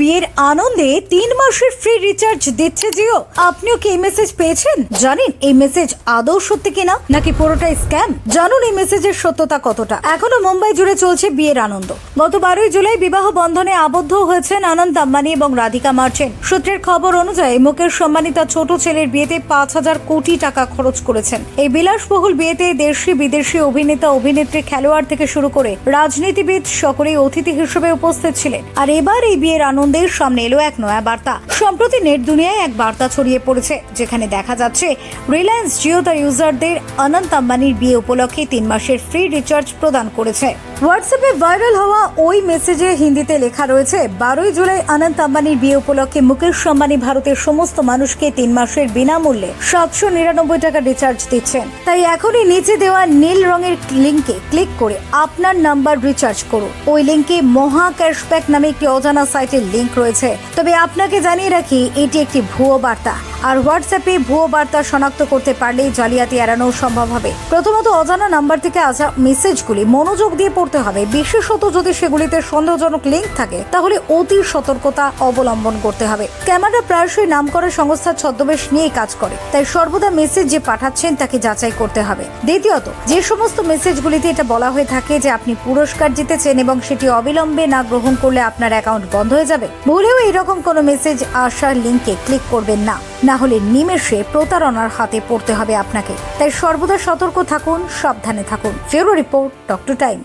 বিয়ের আনন্দে তিন মাসের ফ্রি রিচার্জ দিচ্ছে জিও। আপনিও কি এই মেসেজ পেয়েছেন? জানেন, এই মেসেজ আদৌ সত্যি কিনা, নাকি পুরোটাই স্ক্যাম জানুন এই মেসেজের সত্যতা কতটা। এখনও মুম্বাই জুড়ে চলছে বিয়ের আনন্দ। গত বারোই জুলাই বিবাহ বন্ধনে আবদ্ধ হয়েছেন আনন্দ আম্বানি এবং রাধিকা মার্চেন সূত্রের খবর অনুযায়ী মুকেশ সম্মানী তার ছোট ছেলের বিয়েতে পাঁচ হাজার কোটি টাকা খরচ করেছেন। এই বিলাসবহুল বিয়েতে দেশি বিদেশি অভিনেতা, অভিনেত্রী, খেলোয়াড় থেকে শুরু করে রাজনীতিবিদ সকলেই অতিথি হিসেবে উপস্থিত ছিলেন। আর এবার এই বিয়ের আনন্দের সামনে এলো এক নয়া বার্তা। সম্প্রতি নেট দুনিয়ায় এক বার্তা ছড়িয়ে পড়েছে, যেখানে দেখা যাচ্ছে রিলায়েন্স জিও তার ইউজারদের অনন্ত আম্বানির বিয়ে উপলক্ষে তিন মাসের ফ্রি রিচার্জ প্রদান করেছে। হোয়াটসঅ্যাপে ভাইরাল হওয়া ওই মেসেজে হিন্দিতে লেখা রয়েছে, বারোই জুলাই অনন্ত আম্বানির বিয়ে উপলক্ষে মুকেশ আম্বানি ভারতের সমস্ত মানুষকে তিন মাসের বিনামূল্যে সাতশো নিরানব্বই টাকা রিচার্জ দিচ্ছেন। তাই এখনই নিচে দেওয়া নীল রঙের লিঙ্কে ক্লিক করে আপনার নাম্বার রিচার্জ করুন। ওই লিঙ্কে মহা ক্যাশব্যাক নামে একটি অজানা সাইটের লিঙ্ক রয়েছে। তবে আপনাকে জানিয়ে রাখি এটি একটি ভুয়ো বার্তা। আর হোয়াটসঅ্যাপে ভুয়ো বার্তা শনাক্ত করতে পারলেই জালিয়াতি এড়ানো সম্ভব হবে। প্রথমত অজানা নাম্বার থেকে আসা মেসেজগুলি মনোযোগ দিয়ে পড়তে হবে। বিশেষত যদি সেগুলিতে সন্দেহজনক লিঙ্ক থাকে, তাহলে অতি সতর্কতা অবলম্বন করতে হবে। ক্যামেরা প্রায়শই নাম করা সংস্থার ছদ্মবেশ নিয়েই কাজ করে, তাই সর্বদা মেসেজ যে পাঠাচ্ছেন তাকে যাচাই করতে হবে। দ্বিতীয়ত, যে সমস্ত মেসেজগুলিতে এটা বলা হয়ে থাকে যে আপনি পুরস্কার জিতেছেন এবং সেটি অবিলম্বে না গ্রহণ করলে আপনার অ্যাকাউন্ট বন্ধ হয়ে যাবে, ভুলেও এরকম কোনো মেসেজ আসার লিঙ্কে ক্লিক করবেন না। না হলে নিমেষে প্রতারণার হাতে পড়তে হবে আপনাকে। তাই সর্বদা সতর্ক থাকুন, সাবধানে থাকুন। ফেরো রিপোর্ট, ডক্টর টাইম।